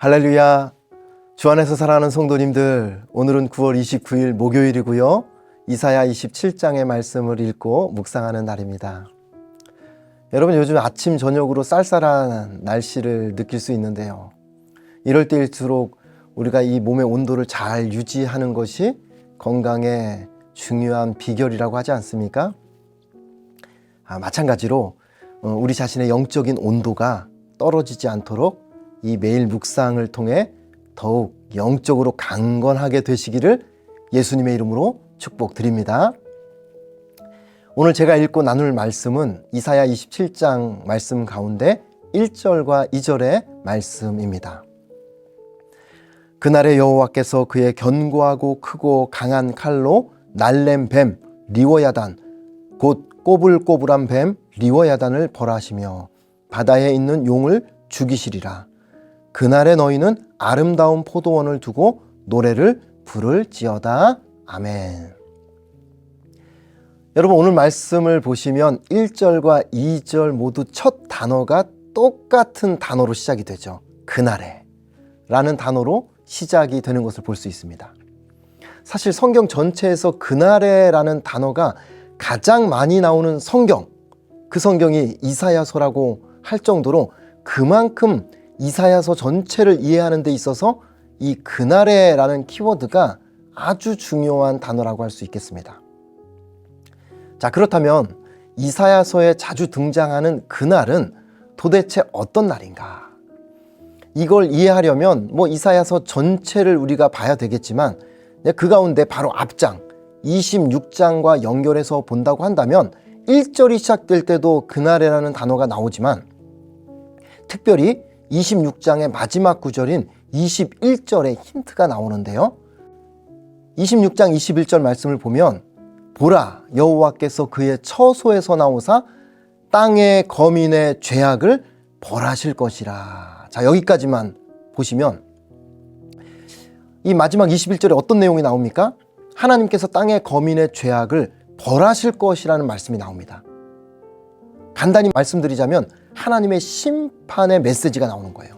할렐루야. 주 안에서 사랑하는 성도님들, 오늘은 9월 29일 목요일이고요. 이사야 27장의 말씀을 읽고 묵상하는 날입니다. 여러분 요즘 아침 저녁으로 쌀쌀한 날씨를 느낄 수 있는데요. 이럴 때일수록 우리가 이 몸의 온도를 잘 유지하는 것이 건강의 중요한 비결이라고 하지 않습니까? 아, 마찬가지로 어, 우리 자신의 영적인 온도가 떨어지지 않도록 이 매일 묵상을 통해 더욱 영적으로 강건하게 되시기를 예수님의 이름으로 축복드립니다. 오늘 제가 읽고 나눌 말씀은 이사야 27장 말씀 가운데 1절과 2절의 말씀입니다. 그날의 여호와께서 그의 견고하고 크고 강한 칼로 날렘 뱀 리워야단 곧 꼬불꼬불한 뱀 리워야단을 벌하시며 바다에 있는 용을 죽이시리라. 그날에 너희는 아름다운 포도원을 두고 노래를 부를지어다. 아멘. 여러분 오늘 말씀을 보시면 1절과 2절 모두 첫 단어가 똑같은 단어로 시작이 되죠. 그날에 라는 단어로 시작이 되는 것을 볼 수 있습니다. 사실 성경 전체에서 그날에 라는 단어가 가장 많이 나오는 성경, 그 성경이 이사야서라고 할 정도로 그만큼 이사야서 전체를 이해하는 데 있어서 이 그날에라는 키워드가 아주 중요한 단어라고 할 수 있겠습니다. 자, 그렇다면 이사야서에 자주 등장하는 그날은 도대체 어떤 날인가? 이걸 이해하려면 뭐 이사야서 전체를 우리가 봐야 되겠지만 그 가운데 바로 앞장 26장과 연결해서 본다고 한다면 1절이 시작될 때도 그날이라는 단어가 나오지만 특별히 26장의 마지막 구절인 21절에 힌트가 나오는데요. 26장 21절 말씀을 보면 보라 여호와께서 그의 처소에서 나오사 땅의 거민의 죄악을 벌하실 것이라. 자, 여기까지만 보시면 이 마지막 21절에 어떤 내용이 나옵니까? 하나님께서 땅의 거민의 죄악을 벌하실 것이라는 말씀이 나옵니다. 간단히 말씀드리자면 하나님의 심판의 메시지가 나오는 거예요.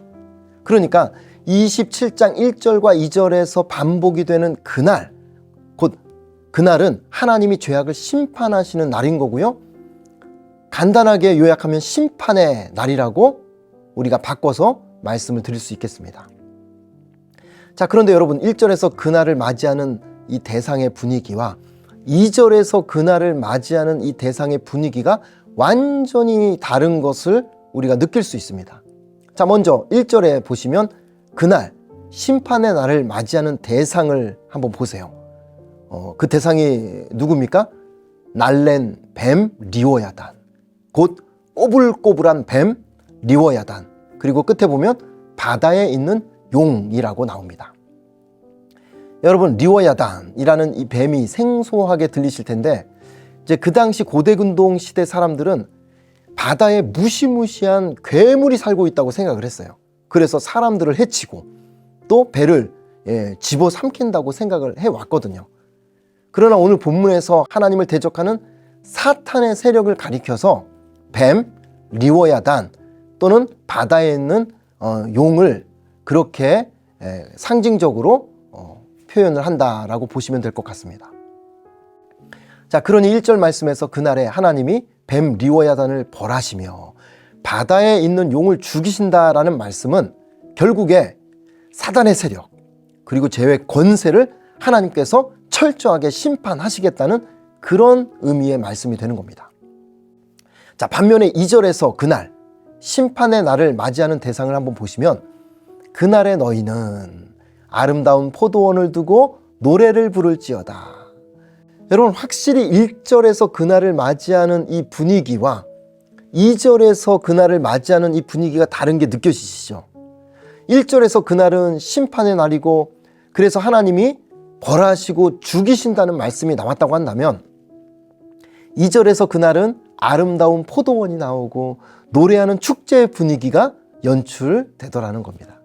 그러니까 27장 1절과 2절에서 반복이 되는 그날, 곧 그날은 하나님이 죄악을 심판하시는 날인 거고요. 간단하게 요약하면 심판의 날이라고 우리가 바꿔서 말씀을 드릴 수 있겠습니다. 자, 그런데 여러분 1절에서 그날을 맞이하는 이 대상의 분위기와 2절에서 그날을 맞이하는 이 대상의 분위기가 완전히 다른 것을 우리가 느낄 수 있습니다. 자, 먼저 1절에 보시면 그날 심판의 날을 맞이하는 대상을 한번 보세요. 어, 그 대상이 누굽니까? 날랜 뱀 리워야단. 곧 꼬불꼬불한 뱀 리워야단. 그리고 끝에 보면 바다에 있는 용이라고 나옵니다. 여러분 리워야단이라는 이 뱀이 생소하게 들리실 텐데 이제 그 당시 고대근동 시대 사람들은 바다에 무시무시한 괴물이 살고 있다고 생각을 했어요. 그래서 사람들을 해치고 또 배를 예, 집어 삼킨다고 생각을 해 왔거든요. 그러나 오늘 본문에서 하나님을 대적하는 사탄의 세력을 가리켜서 뱀, 리워야단 또는 바다에 있는 어, 용을 그렇게 에, 상징적으로 어, 표현을 한다라고 보시면 될 것 같습니다. 자, 그러니 1절 말씀에서 그날에 하나님이 뱀 리워야단을 벌하시며 바다에 있는 용을 죽이신다라는 말씀은 결국에 사단의 세력 그리고 죄의 권세를 하나님께서 철저하게 심판하시겠다는 그런 의미의 말씀이 되는 겁니다. 자, 반면에 2절에서 그날 심판의 날을 맞이하는 대상을 한번 보시면 그날에 너희는 아름다운 포도원을 두고 노래를 부를지어다. 여러분 확실히 1절에서 그날을 맞이하는 이 분위기와 2절에서 그날을 맞이하는 이 분위기가 다른 게 느껴지시죠? 1절에서 그날은 심판의 날이고 그래서 하나님이 벌하시고 죽이신다는 말씀이 나왔다고 한다면 2절에서 그날은 아름다운 포도원이 나오고 노래하는 축제의 분위기가 연출되더라는 겁니다.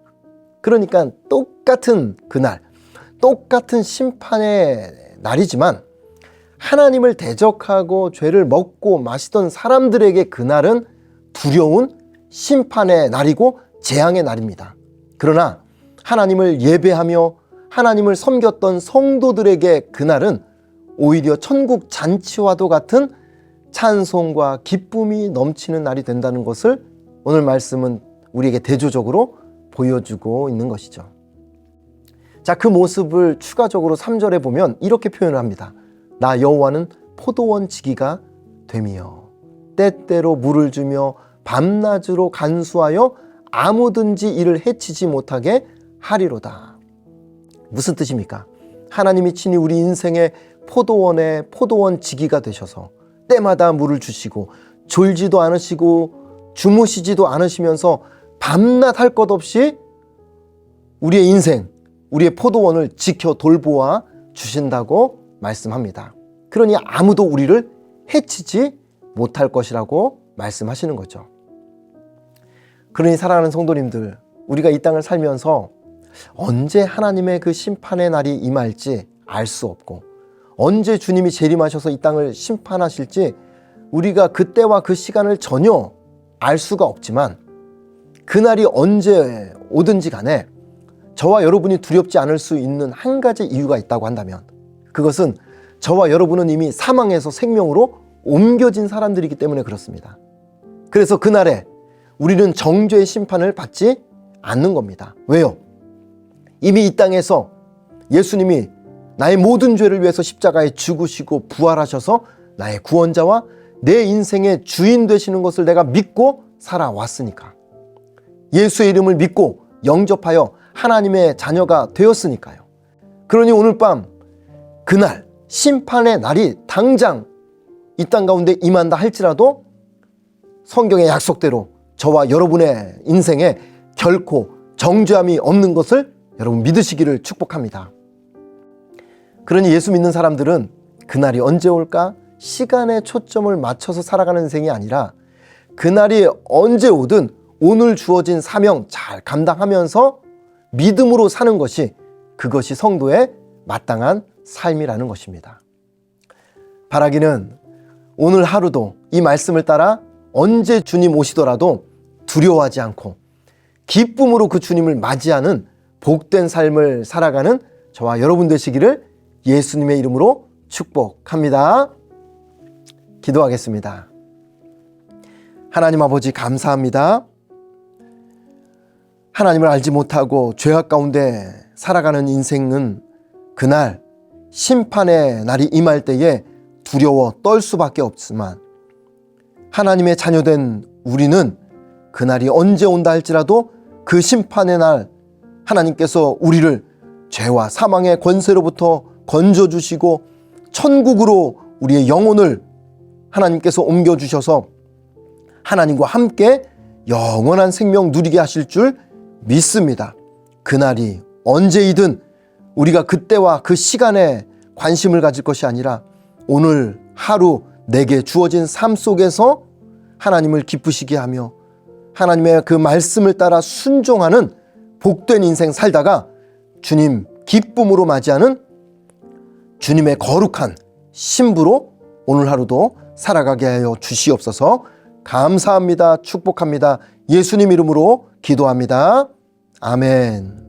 그러니까 똑같은 그날, 똑같은 심판의 날이지만 하나님을 대적하고 죄를 먹고 마시던 사람들에게 그날은 두려운 심판의 날이고 재앙의 날입니다. 그러나 하나님을 예배하며 하나님을 섬겼던 성도들에게 그날은 오히려 천국 잔치와도 같은 찬송과 기쁨이 넘치는 날이 된다는 것을 오늘 말씀은 우리에게 대조적으로 보여주고 있는 것이죠. 자, 그 모습을 추가적으로 3절에 보면 이렇게 표현을 합니다. 나 여호와는 포도원 지기가 되며 때때로 물을 주며 밤낮으로 간수하여 아무든지 이를 해치지 못하게 하리로다. 무슨 뜻입니까? 하나님이 친히 우리 인생의 포도원의 포도원 지기가 되셔서 때마다 물을 주시고 졸지도 않으시고 주무시지도 않으시면서 밤낮 할 것 없이 우리의 인생, 우리의 포도원을 지켜 돌보아 주신다고 말씀합니다. 그러니 아무도 우리를 해치지 못할 것이라고 말씀하시는 거죠. 그러니 사랑하는 성도님들, 우리가 이 땅을 살면서 언제 하나님의 그 심판의 날이 임할지 알 수 없고 언제 주님이 재림하셔서 이 땅을 심판하실지 우리가 그때와 그 시간을 전혀 알 수가 없지만 그날이 언제 오든지 간에 저와 여러분이 두렵지 않을 수 있는 한 가지 이유가 있다고 한다면 그것은 저와 여러분은 이미 사망에서 생명으로 옮겨진 사람들이기 때문에 그렇습니다. 그래서 그날에 우리는 정죄의 심판을 받지 않는 겁니다. 왜요? 이미 이 땅에서 예수님이 나의 모든 죄를 위해서 십자가에 죽으시고 부활하셔서 나의 구원자와 내 인생의 주인 되시는 것을 내가 믿고 살아왔으니까. 예수의 이름을 믿고 영접하여 하나님의 자녀가 되었으니까요. 그러니 오늘 밤 그날 심판의 날이 당장 이 땅 가운데 임한다 할지라도 성경의 약속대로 저와 여러분의 인생에 결코 정죄함이 없는 것을 여러분 믿으시기를 축복합니다. 그러니 예수 믿는 사람들은 그날이 언제 올까? 시간에 초점을 맞춰서 살아가는 인생이 아니라 그날이 언제 오든 오늘 주어진 사명 잘 감당하면서 믿음으로 사는 것이 그것이 성도의 마땅한 삶이라는 것입니다. 바라기는 오늘 하루도 이 말씀을 따라 언제 주님 오시더라도 두려워하지 않고 기쁨으로 그 주님을 맞이하는 복된 삶을 살아가는 저와 여러분 되시기를 예수님의 이름으로 축복합니다. 기도하겠습니다. 하나님 아버지 감사합니다. 하나님을 알지 못하고 죄악 가운데 살아가는 인생은 그날 심판의 날이 임할 때에 두려워 떨 수밖에 없지만 하나님의 자녀된 우리는 그날이 언제 온다 할지라도 그 심판의 날 하나님께서 우리를 죄와 사망의 권세로부터 건져 주시고 천국으로 우리의 영혼을 하나님께서 옮겨 주셔서 하나님과 함께 영원한 생명 누리게 하실 줄 믿습니다. 그날이 언제이든 우리가 그때와 그 시간에 관심을 가질 것이 아니라 오늘 하루 내게 주어진 삶 속에서 하나님을 기쁘시게 하며 하나님의 그 말씀을 따라 순종하는 복된 인생 살다가 주님 기쁨으로 맞이하는 주님의 거룩한 신부로 오늘 하루도 살아가게 하여 주시옵소서 감사합니다. 축복합니다. 예수님 이름으로 기도합니다. 아멘.